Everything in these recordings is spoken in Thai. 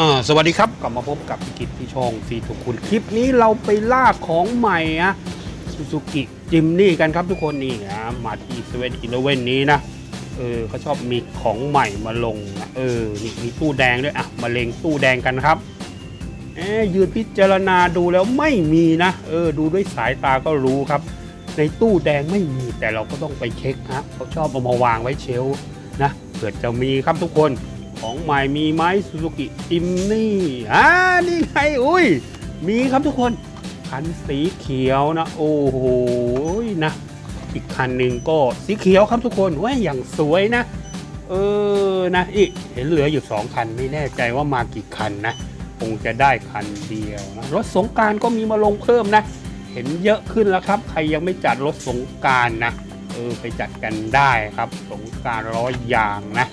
อ่าสวัสดีครับกลับมาพบกับกิจที่ช่องสีถูกคุณคลิปนี้เราไปล่าของใหม่อะซูซูกิจิมนี่กันครับทุกคนนี่นะมาที่เซเว่นอีเลเว่นนี้นะเออเขาชอบมีของใหม่มาลงนะเออนี่มีตู้แดงด้วยอะมาเลงตู้แดงกันครับเอ๊ยืนพิจารณาดูแล้วไม่มีนะเออดูด้วยสายตาก็รู้ครับ ในตู้แดงไม่มีแต่เราก็ต้องไปเช็คฮะเขาชอบเอามาวางไว้เชลนะเผื่อจะมีครับทุกคน ของใหม่มีไหมซูซูกิจิมนี่อ่านี่ไงอุ้ย มีครับทุกคนคันสีเขียวนะ โอ้โหนะ อีกคันหนึ่งก็สีเขียวครับทุกคนว่าอย่างสวยนะ เออนะอีกเห็นเหลืออยู่สองคันไม่แน่ใจว่ามากี่คันนะคงจะได้คันเดียวนะรถสงการก็มีมาลงเพิ่มนะ เห็นเยอะขึ้นแล้วครับ ใครยังไม่จัดรถสงการนะเออไปจัดกันได้ครับ สงการร้อยยางนะ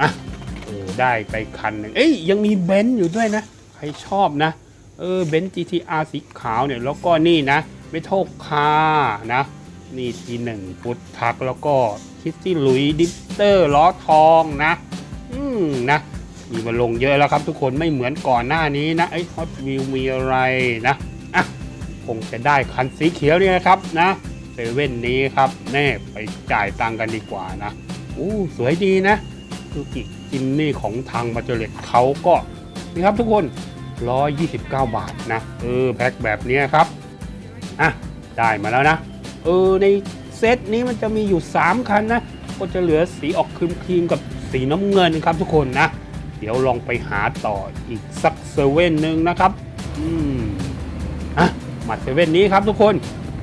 อะ ออได้ไปคันหนึ่งเอ้ยยังมีเบนซ์อยู่ด้วยนะ ใครชอบนะ เออเบนซ์ GTR สีขาวเนี่ย แล้วก็นี่นะเมทัลคาร์นะ นี่ทีหนึ่งฟุตทักแล้วก็คิสซี่ลุยดิฟเตอร์ล้อทองนะ อืมนะมีมาลงเยอะแล้วครับทุกคนไม่เหมือนก่อนหน้านี้นะไอ้ฮอตวิวมีอะไรนะอะคงจะได้คันสีเขียวนี่นะครับนะเซเว่นนี้ครับแน่ไปจ่ายตังค์กันดีกว่านะอู้สวยดีนะ ซูกิจิมนี่ของทางมาเจเลตเขาก็นี่ครับทุกคน 129 บาทนะ เออ แพ็คแบบนี้ครับ อะ ได้มาแล้วนะ เออ ในเซตนี้มันจะมีอยู่ 3 คันนะ ก็จะเหลือสีออกครีมครีมกับสีน้ำเงินครับทุกคนนะ เดี๋ยวลองไปหาต่ออีกสักเซเว่นหนึ่งนะครับ อืม อะ มาเซเว่นนี้ครับทุกคน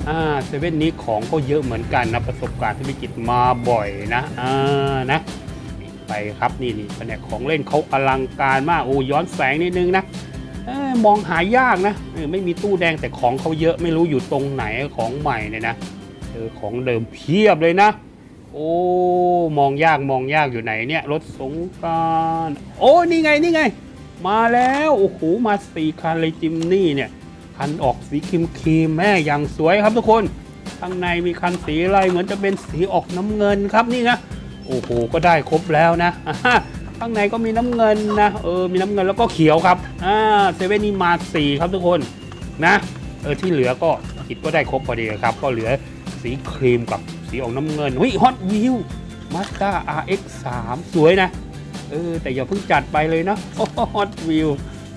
อ่า เซเว่นนี้ของก็เยอะเหมือนกันนะ ประสบการณ์ที่วิกิตมาบ่อยนะ อ่า นะ ไปครับนี่นี่แผนกของเล่นเขาอลังการมากโอ้ย้อนแสงนิดนึงนะเอ้ยมองหายากนะออไม่มีตู้แดงแต่ของเขาเยอะไม่รู้อยู่ตรงไหนของใหม่เนี่ยนะเออของเดิมเพียบเลยนะ โอ้มองยากมองยากอยู่ไหนเนี่ยรถสงการโอ้นี่ไงนี่ไง มาแล้วโอ้โหมาสี่คันเลยจิมนี่เนี่ยคันออกสีครีมครีมแม่อย่างสวยครับทุกคนข้างในมีคันสีอะไรเหมือนจะเป็นสีออกน้ำเงินครับนี่นะ โอ้โหก็ได้ครบแล้วนะข้างในก็มีน้ำเงินนะเออมีน้ำเงินแล้วก็เขียวครับอ่าเซเว่นนี่มาสีครับทุกคนนะเออที่เหลือก็คิดก็ได้ครบพอดีครับ ก็เหลือสีครีมกับสีออกน้ำเงินวิฮอตวิวมาสด้า RX 3สวยนะเออแต่อย่าเพิ่งจัดไปเลยนะฮอตวิว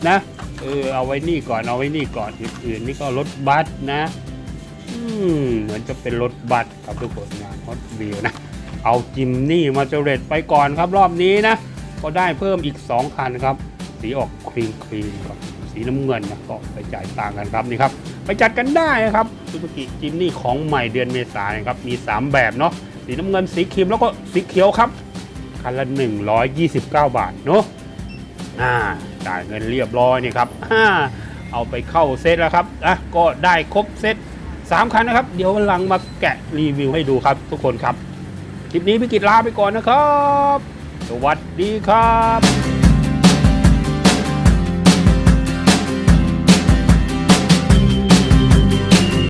นะเออเอาไว้นี่ก่อนเอาไว้นี่ก่อนอื่นๆนี่ก็รถบัสนะ อืมเหมือนจะเป็นรถบัสครับทุกคนงานฮอตวิวนะ เอาจิมนี่มาเจเรตไปก่อนครับรอบนี้นะ ก็ได้เพิ่มอีก 2 คันครับ สีออกครีมครีมกับสีน้ำเงินนะก็ไปจ่ายตังกันครับนี่ครับ ไปจัดกันได้นะครับซูซูกิจิมนี่ของใหม่เดือนเมษายนครับ มี 3 แบบเนาะสีน้ำเงินสีครีมแล้วก็สีเขียวครับคันละ 129 บาทเนาะอ่าจ่ายเงินเรียบร้อยนี่ครับอ่าเอาไปเข้าเซตแล้วครับอะก็ได้ครบเซต3คันนะครับ เดี๋ยววันหลังมาแกะรีวิวให้ดูครับทุกคนครับ คลิปนี้พี่กิจลาไปก่อนนะครับ สวัสดีครับ